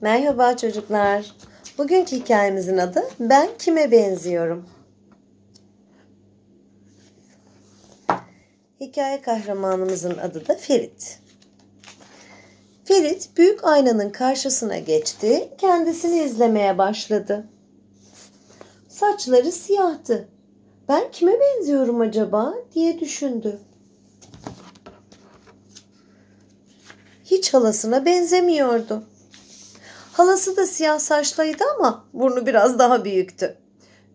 Merhaba çocuklar. Bugünkü hikayemizin adı Ben Kime Benziyorum? Hikaye kahramanımızın adı da Ferit. Ferit büyük aynanın karşısına geçti, kendisini izlemeye başladı. Saçları siyahtı. Ben kime benziyorum acaba diye düşündü. Hiç halasına benzemiyordu. Halası da siyah saçlıydı ama burnu biraz daha büyüktü.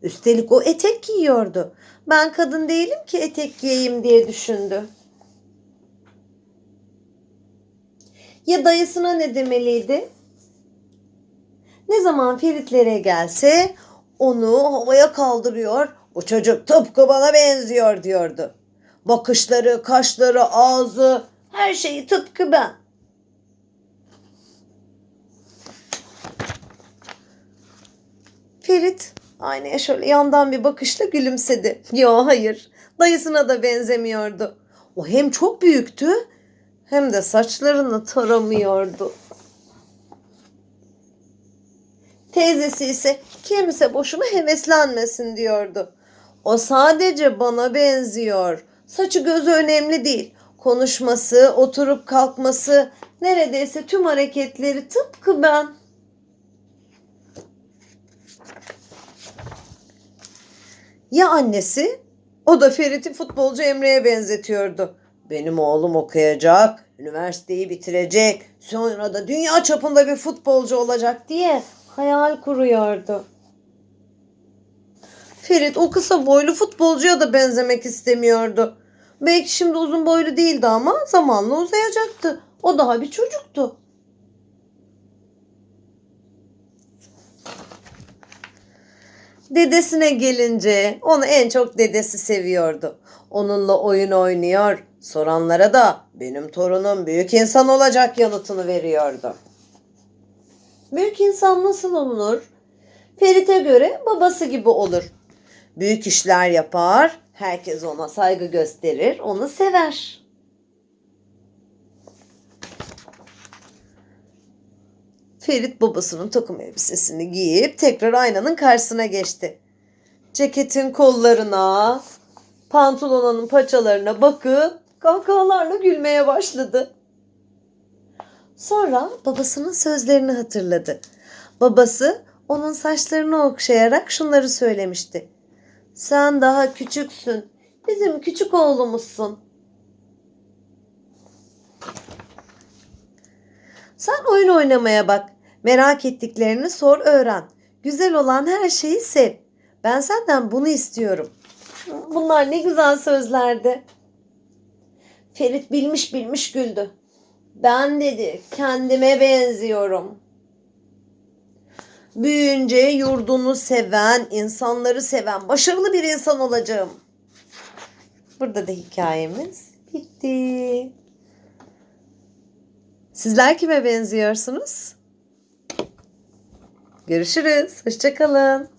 Üstelik o etek giyiyordu. Ben kadın değilim ki etek giyeyim diye düşündü. Ya dayısına ne demeliydi? Ne zaman Feritlere gelse onu havaya kaldırıyor. Bu çocuk tıpkı bana benziyor diyordu. Bakışları, kaşları, ağzı her şeyi tıpkı ben. Ferit aynaya şöyle yandan bir bakışla gülümsedi. Yo hayır dayısına da benzemiyordu. O hem çok büyüktü hem de saçlarını taramıyordu. Teyzesi ise kimse boşuna heveslenmesin diyordu. O sadece bana benziyor. Saçı gözü önemli değil. Konuşması, oturup kalkması, neredeyse tüm hareketleri tıpkı ben. Ya annesi? O da Ferit'i futbolcu Emre'ye benzetiyordu. Benim oğlum okuyacak, üniversiteyi bitirecek, sonra da dünya çapında bir futbolcu olacak diye hayal kuruyordu. Ferit o kısa boylu futbolcuya da benzemek istemiyordu. Belki şimdi uzun boylu değildi ama zamanla uzayacaktı. O daha bir çocuktu. Dedesine gelince onu en çok dedesi seviyordu. Onunla oyun oynuyor, soranlara da benim torunum büyük insan olacak yanıtını veriyordu. Büyük insan nasıl olunur? Ferit'e göre babası gibi olur. Büyük işler yapar, herkes ona saygı gösterir, onu sever. Ferit babasının takım elbisesini giyip tekrar aynanın karşısına geçti. Ceketin kollarına, pantolonunun paçalarına bakıp kahkahalarla gülmeye başladı. Sonra babasının sözlerini hatırladı. Babası onun saçlarını okşayarak şunları söylemişti. Sen daha küçüksün. Bizim küçük oğlumuzsun. Sen oyun oynamaya bak. Merak ettiklerini sor öğren. Güzel olan her şeyi sev. Ben senden bunu istiyorum. Bunlar ne güzel sözlerdi. Ferit bilmiş bilmiş güldü. Ben dedi kendime benziyorum. Büyüyünce yurdunu seven, insanları seven, başarılı bir insan olacağım. Burada da hikayemiz bitti. Sizler kime benziyorsunuz? Görüşürüz. Hoşçakalın.